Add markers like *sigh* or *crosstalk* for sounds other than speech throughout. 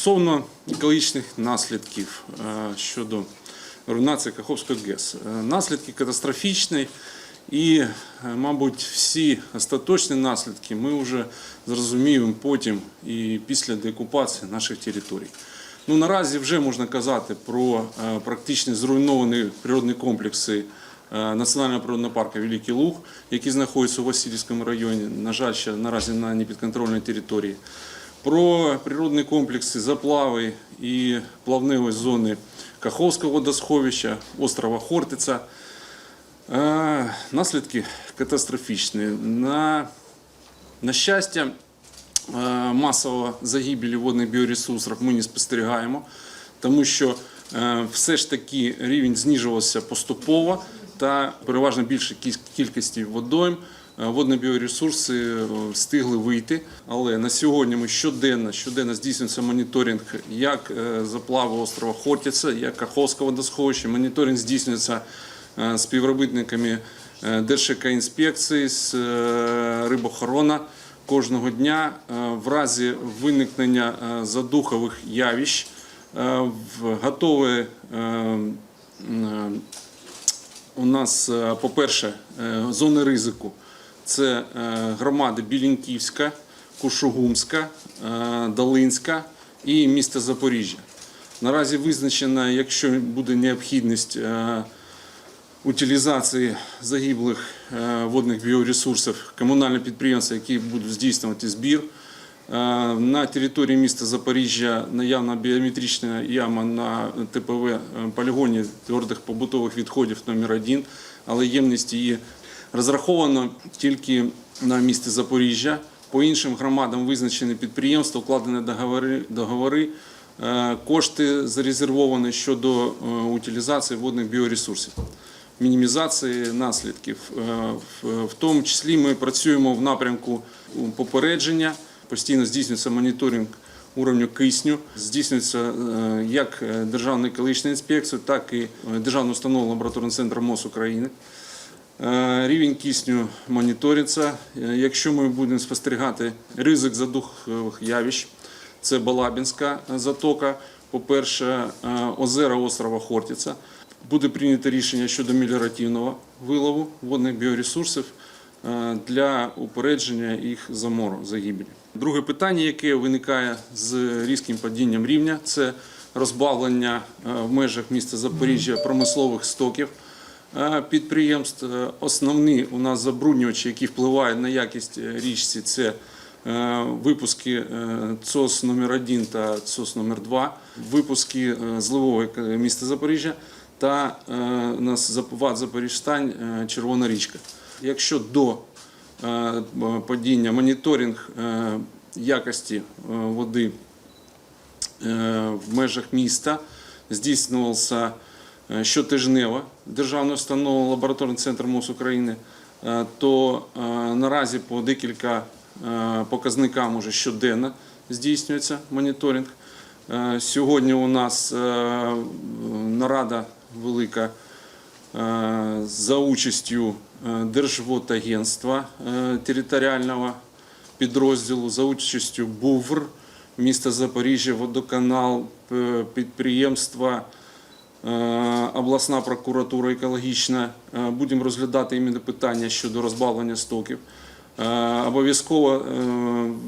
Стосовно екологічних наслідків е, щодо руйнації Каховської ГЕС. Е, Наслідки катастрофічні і, е, мабуть, всі остаточні наслідки ми вже зрозуміємо потім і після деокупації наших територій. Ну, наразі вже можна казати про практично зруйновані природні комплекси Національного природного парку Великий Луг, який знаходиться у Васильівському районі, на жаль, ще наразі на непідконтрольній території. Про природні комплекси заплави і плавневої зони Каховського водосховища, острова Хортиця. Е, Наслідки катастрофічні. На, на щастя, е, масового загибелі водних біоресурсів ми не спостерігаємо, тому що е, все ж таки рівень знижувався поступово та переважно більше кіль- кількості водойм. Е, Водні біоресурси е, встигли вийти, але на сьогодні ми щоденно, щоденно здійснюється моніторинг як е, заплави острова Хортиця, як Каховського водосховища. Моніторинг здійснюється співробітниками Держекоінспекції, з рибохорона кожного дня в разі виникнення задухових явищ е, в готові е, м, е, у нас, по-перше, зони ризику. Це е, громади Білінківська, Кушугумська, е, Долинська і місто Запоріжжя. Наразі визначено, якщо буде необхідність е, утилізації загиблих водних біоресурсів комунальні підприємства, які будуть здійснювати збір. На території міста Запоріжжя наявна біометрична яма на ТПВ полігоні твердих побутових відходів номер 1 але ємність її розраховано тільки на місті Запоріжжя. По іншим громадам визначені підприємства, укладені договори, договори е, кошти зарезервовані щодо е, утилізації водних біоресурсів мінімізації наслідків. Е, в- тому числі ми працюємо в напрямку попередження, постійно здійснюється моніторинг уровню кисню, здійснюється як е, Державною екологічною інспекцією, так і Державною установою лабораторний центр МОЗ України. Е, Рівень кисню моніториться. Е, Якщо ми будемо спостерігати ризик задухових явищ, це Балабінська затока. По-перше, е, озера острова Хортиця. Буде прийнято рішення щодо меліоративного вилову водних біоресурсів для упередження їх замору загибелі. Друге питання, яке виникає з різким падінням рівня, це розбавлення в межах міста Запоріжжя промислових стоків підприємств. Е, Основні у нас забруднювачі, які впливають на якість е, річці, це е, випуски е, ЦОС номер 1 та ЦОС номер 2 випуски е, зливової міста Запоріжжя та е, нас ВАД Запоріжстань е, Червона річка. Якщо до е, падіння моніторинг е, якості е, води е, в межах міста здійснювався е, щотижнево державною установою лабораторний центр МОЗ України, е, то е, наразі по декілька показникам уже щоденно здійснюється моніторинг. Сьогодні у нас нарада велика за участю Держводагентства територіального підрозділу, за участю БУВР, міста Запоріжжя, водоканал, підприємства, обласна прокуратура екологічна. Е, Будемо розглядати іменно питання щодо розбавлення стоків. Е, Обов'язково е,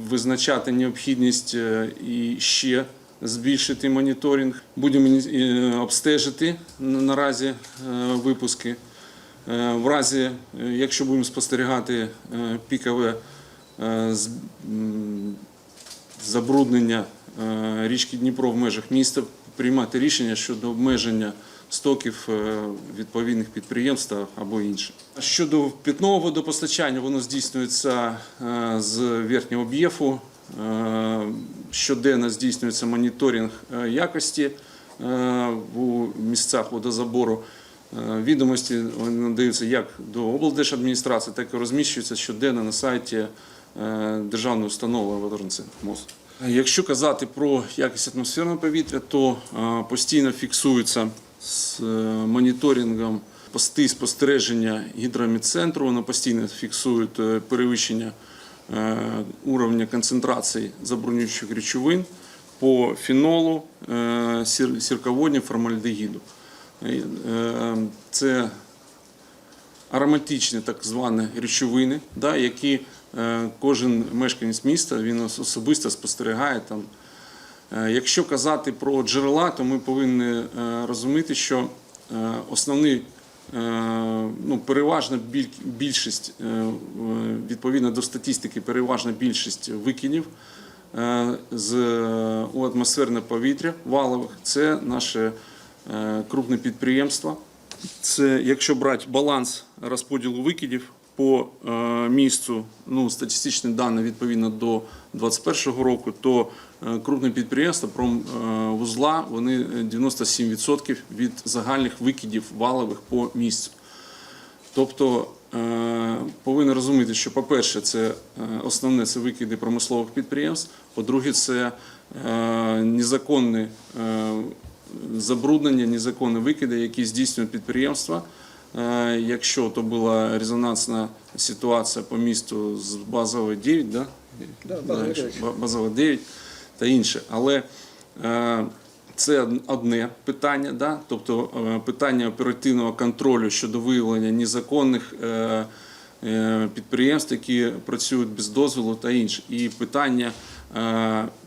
визначати необхідність е, і ще збільшити моніторинг. Будемо е, обстежити наразі е, випуски. Е, В разі, е, якщо будемо спостерігати е, пікове е, забруднення е, річки Дніпро в межах міста, приймати рішення щодо обмеження стоків е, відповідних підприємств або інше. Щодо питного водопостачання, воно здійснюється е, з верхнього б'єфу. Е, Щоденно здійснюється моніторинг якості у місцях водозабору. Відомості надаються як до облдержадміністрації, так і розміщуються щоденно на сайті Державної установи «Водорний центр МОЗ. Якщо казати про якість атмосферного повітря, то е, постійно фіксується з е, моніторингом пости спостереження гідромедцентру, вони постійно фіксують е, перевищення е, уровня концентрації забруднюючих речовин по фенолу, е, сір- сірководню, формальдегіду. Е, е, Це ароматичні так звані речовини, які е, кожен мешканець міста він особисто спостерігає там. Е, Якщо казати про джерела, то ми повинні е, розуміти, що е, основний, е, ну, переважна більшість, е, е, відповідно до статистики, переважна більшість викидів е, з е, у атмосферне повітря валових це наше е, крупне підприємство. Це якщо брати баланс розподілу викидів по е, місцю, ну статистичні дані відповідно до 2021 року, то е, крупне підприємство промвузла вони е, 97% від загальних викидів валових по місцю. Тобто повинні розуміти, що, по-перше, це основне це викиди промислових підприємств, по-друге, це незаконне забруднення, незаконні викиди, які здійснюють підприємства. Е, Якщо то була резонансна ситуація по місту з базової 9, да? Да, базова 9. базова 9 та інше. Але е, це одне питання, да? тобто е, питання оперативного контролю щодо виявлення незаконних підприємств, які працюють без дозволу та інше. І питання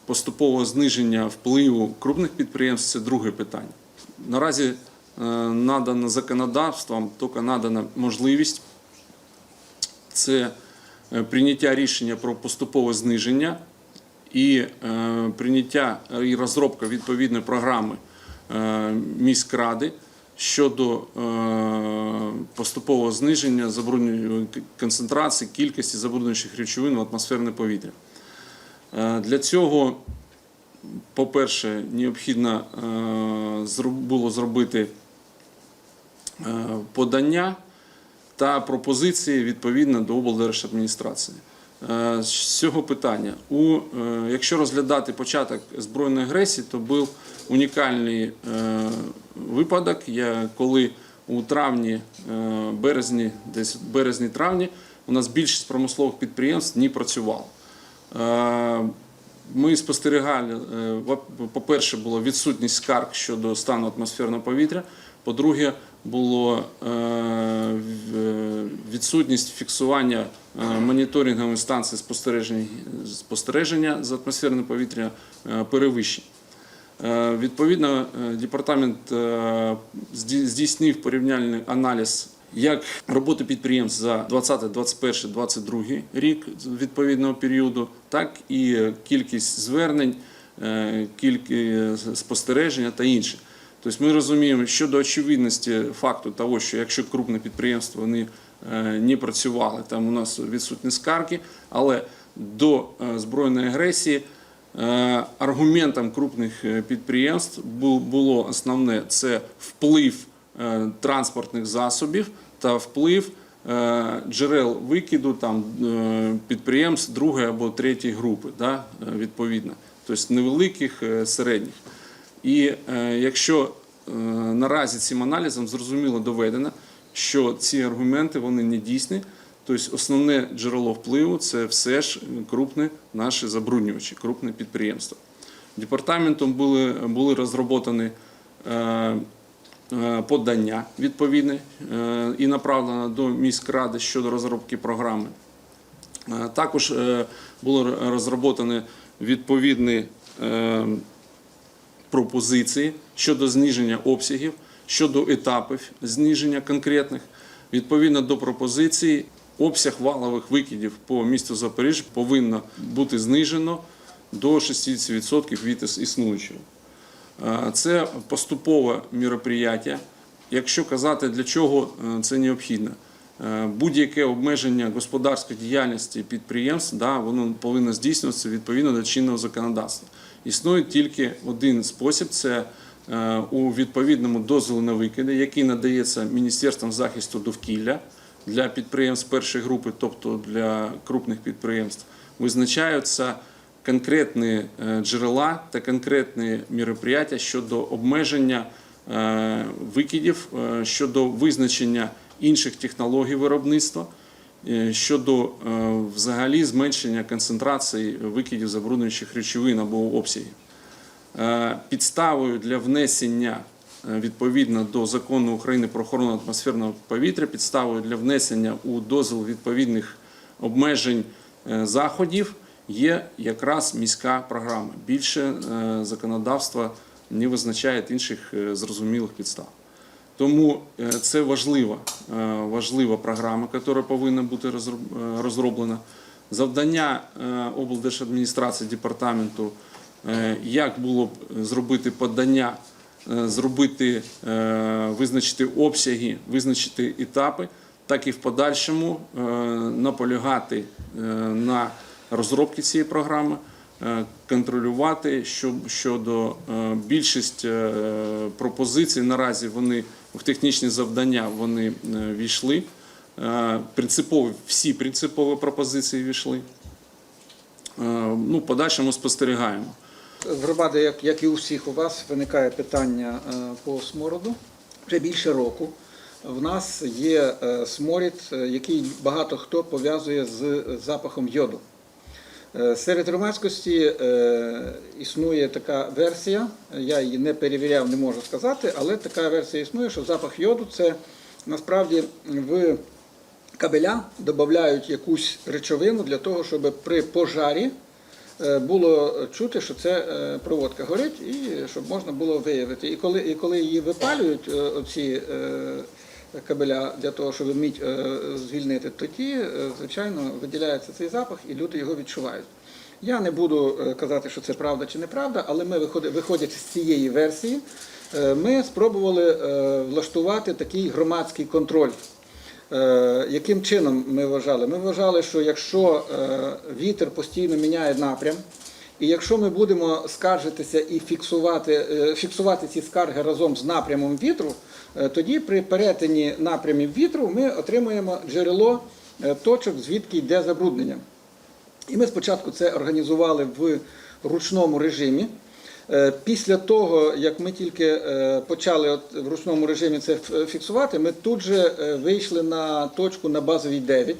поступового зниження впливу крупних підприємств це друге питання. Наразі е, надано законодавством, тільки надана можливість це е, прийняття рішення про поступове зниження і е, прийняття і розробка відповідної програми міськради щодо поступового зниження забруднювання концентрації кількості забруднюючих речовин в атмосферне повітря. Для цього, по-перше, необхідно було зробити подання та пропозиції відповідно до облдержадміністрації. Е, З цього питання, у, е, якщо розглядати початок збройної агресії, то був унікальний е, випадок, коли у травні, е, березні, десь березні-травні, у нас більшість промислових підприємств не працювало. Е, Ми спостерігали, е, по-перше, була відсутність скарг щодо стану атмосферного повітря. По-друге, було е, відсутність фіксування е, моніторингової станції спостереження, з атмосферного повітря е, перевищень. Відповідно, департамент здійснив порівняльний аналіз як роботи підприємств за 20, 21, 22 рік відповідного періоду, так і кількість звернень, кількість спостереження та інше. Тобто ми розуміємо щодо очевидності факту того, що якщо крупне підприємство вони е, не працювали, там у нас відсутні скарги, але до е, збройної агресії Е, Аргументом крупних підприємств було основне це вплив транспортних засобів та вплив джерел викиду там, підприємств другої або третьої групи, відповідно, тобто невеликих, середніх. І е, якщо е, наразі цим аналізом зрозуміло доведено, що ці аргументи вони не дійсні, тобто основне джерело впливу це все ж крупні наші забруднювачі, крупне підприємство. Департаментом були, були розроблені е, подання відповідне і направлено до міськради щодо розробки програми. Також було розроблені відповідні пропозиції щодо зниження обсягів, щодо етапів зниження конкретних. Відповідно до пропозиції, обсяг валових викидів по місту Запоріжжя повинно бути знижено до 60% від іс- існуючого. Е, Це поступове мероприятие. Якщо казати, для чого е, це необхідно, будь-яке обмеження господарської діяльності підприємств, да, воно повинно здійснюватися відповідно до чинного законодавства. Існує тільки один спосіб це е, у відповідному дозволу на викиди, який надається Міністерством захисту довкілля для підприємств першої групи, тобто для крупних підприємств, визначаються конкретні е, джерела та конкретні мероприятия щодо обмеження е, викидів, е, щодо визначення інших технологій виробництва, е, щодо е, взагалі зменшення концентрації викидів забруднюючих речовин або обсягів. Е, Підставою для внесення відповідно до закону України про охорону атмосферного повітря, підставою для внесення у дозвіл відповідних обмежень заходів є якраз міська програма. Більше законодавства не визначає інших зрозумілих підстав. Тому е, це важлива, е, важлива програма, яка повинна бути е, розроблена. Завдання облдержадміністрації департаменту, як було б зробити подання, зробити, визначити обсяги, визначити етапи, так і в подальшому наполягати на розробці цієї програми, контролювати щодо більшість пропозицій. Наразі вони в технічні завдання вони е, війшли. Е, Принципові, всі принципові пропозиції війшли. Е, Ну, подальшому спостерігаємо. Громади, як, як і у всіх у вас, виникає питання по смороду вже більше року. В нас є сморід, який багато хто пов'язує з запахом йоду. Е, Серед громадськості е, існує така версія, я її не перевіряв, не можу сказати, але така версія існує, що запах йоду це насправді в кабеля додають якусь речовину для того, щоб при пожарі е, було чути, що це проводка горить, і щоб можна було виявити. І коли, і коли її випалюють, оці кабеля для того, щоб мідь е, звільнити, тоді, е, звичайно, виділяється цей запах, і люди його відчувають. Я не буду е, казати, що це правда чи неправда, але ми, виходячи з цієї версії, ми спробували влаштувати такий громадський контроль. Яким чином ми вважали? Ми вважали, що якщо вітер постійно міняє напрям, і якщо ми будемо скаржитися і фіксувати, е, фіксувати ці скарги разом з напрямом вітру, е, тоді при перетині напрямів вітру ми отримуємо джерело е, точок, звідки йде забруднення. І ми спочатку це організували в ручному режимі. Після того, як ми тільки почали в ручному режимі це фіксувати, ми тут же вийшли на точку на базовій 9.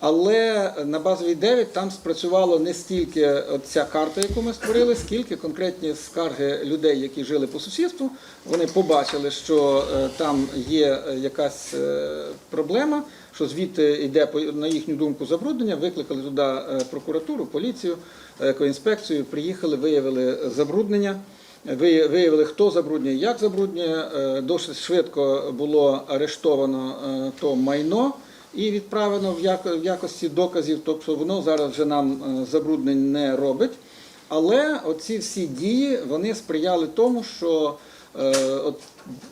Але на базовій 9 там спрацювало не стільки ця карта, яку ми створили, скільки конкретні скарги людей, які жили по сусідству. Вони побачили, що е, там є е, якась е, проблема, що звідти йде на їхню думку забруднення. Викликали туди прокуратуру, поліцію, екоінспекцію, приїхали, виявили забруднення. Виявили, хто забруднює, як забруднює. Досить швидко було арештовано то майно і відправлено в якості доказів. Тобто воно зараз вже нам е, забруднень не робить. Але оці всі дії вони сприяли тому, що е, от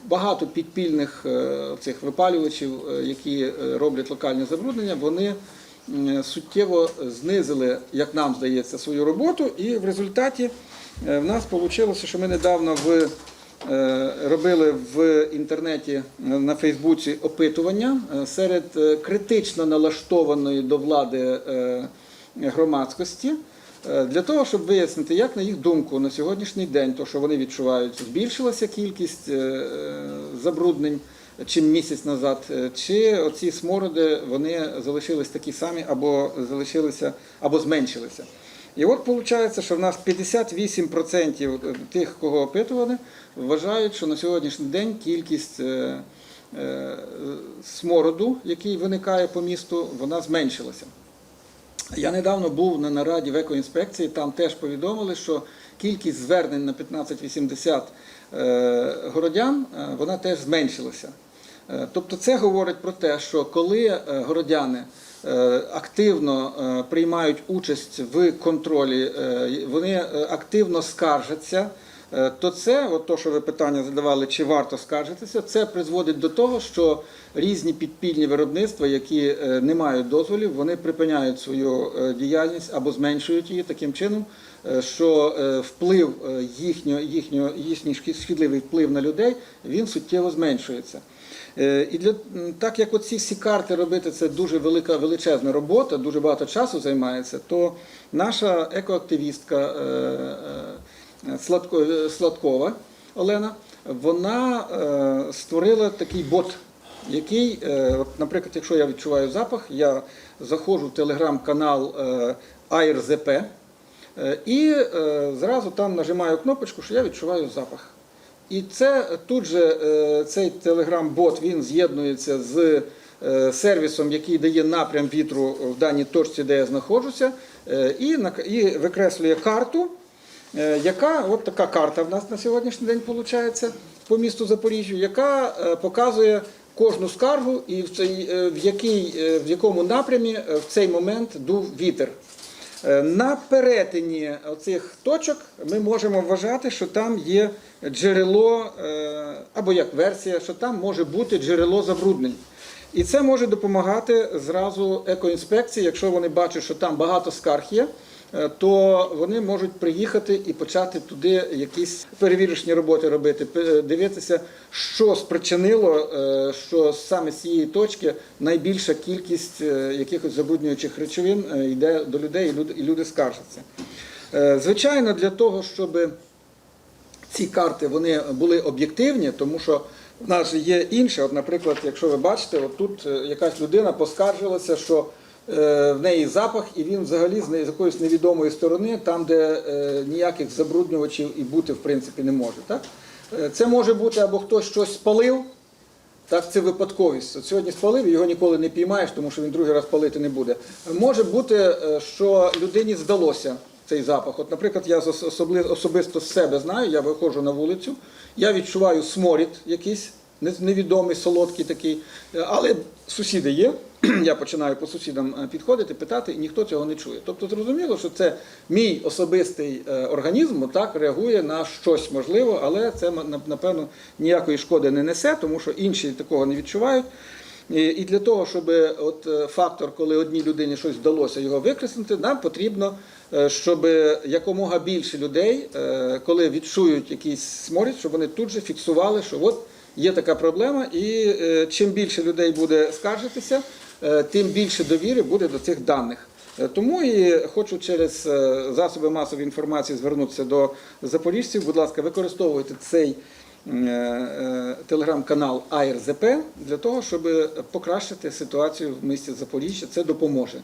багато підпільних е, цих випалювачів, які роблять локальні забруднення, вони суттєво знизили, як нам здається, свою роботу. І в результаті в нас вийшло, що ми недавно в робили в інтернеті е, на Фейсбуці опитування е, серед е, критично налаштованої до влади е, громадськості е, для того, щоб вияснити, як на їх думку на сьогоднішній день, то що вони відчувають, збільшилася кількість е, е, забруднень чим місяць назад, е, чи оці смороди вони залишились такі самі або залишилися або зменшилися. І от виходить, що в нас 58% тих, кого опитували, вважають, що на сьогоднішній день кількість е, е, смороду, який виникає по місту, вона зменшилася. Я недавно був на нараді в екоінспекції, там теж повідомили, що кількість звернень на 1580 е, городян е, вона теж зменшилася. Е, Тобто це говорить про те, що коли е, городяни е, активно е, приймають участь в контролі, е, вони е, активно скаржаться, е, то це, от то, що ви питання задавали, чи варто скаржитися, це призводить до того, що різні підпільні виробництва, які е, не мають дозволів, вони припиняють свою е, діяльність або зменшують її таким чином, е, що е, вплив е, їхнього, їхнього, їхній шкідливий вплив на людей він суттєво зменшується. Е, І для так як оці всі карти робити, це дуже велика величезна робота, дуже багато часу займається, то наша екоактивістка е, е, Сладко- Сладкова Олена, вона створила такий бот, який, наприклад, якщо я відчуваю запах, я заходжу в телеграм-канал Е, І зразу там нажимаю кнопочку, що я відчуваю запах. І це тут же е, цей телеграм-бот він з'єднується з е, сервісом, який дає напрям вітру в даній точці, де я знаходжуся, е, і, викреслює карту, яка от така карта в нас на сьогоднішній день виходить по місту Запоріжжю, яка показує кожну скаргу і в, цей, в, який, в якому напрямі в цей момент дув вітер. Е, На перетині цих точок ми можемо вважати, що там є джерело, е, або як версія, що там може бути джерело забруднень. І це може допомагати зразу екоінспекції, якщо вони бачать, що там багато скарг є, то вони можуть приїхати і почати туди якісь перевірочні роботи робити, дивитися, що спричинило, е, що саме з цієї точки найбільша кількість е, якихось забруднюючих речовин е, йде до людей, і люди, скаржаться. Е, Звичайно, для того, щоб ці карти вони були об'єктивні, тому що в нас є інше. От, наприклад, якщо ви бачите, от тут е, якась людина поскаржилася, що е, в неї запах, і він взагалі з якоїсь невідомої сторони, там, де е, ніяких забруднювачів і бути в принципі не може. Так? Е, Це може бути або хтось щось спалив. Так, це випадковість. От сьогодні спалив, його ніколи не піймаєш, тому що він другий раз палити не буде. Може бути, е, що людині здалося цей запах. От, наприклад, я особисто з себе знаю, я виходжу на вулицю, я відчуваю сморід якийсь, невідомий, солодкий такий, Е, але сусіди є. *clears throat* Я починаю по сусідам е, підходити, питати, і ніхто цього не чує. Тобто зрозуміло, що це мій особистий е, організм так реагує на щось можливо, але це напевно ніякої шкоди не несе, тому що інші такого не відчувають. І для того, щоб от е, фактор, коли одній людині щось вдалося його викреслити, нам потрібно, щоб якомога більше людей, коли відчують якийсь сморід, щоб вони тут же фіксували, що от є така проблема, і чим більше людей буде скаржитися, тим більше довіри буде до цих даних. Е, Тому і хочу через е, засоби масової інформації звернутися до запоріжців. Будь ласка, використовуйте цей е, е, телеграм-канал АРЗП для того, щоб покращити ситуацію в місті Запоріжжя. Це допоможе.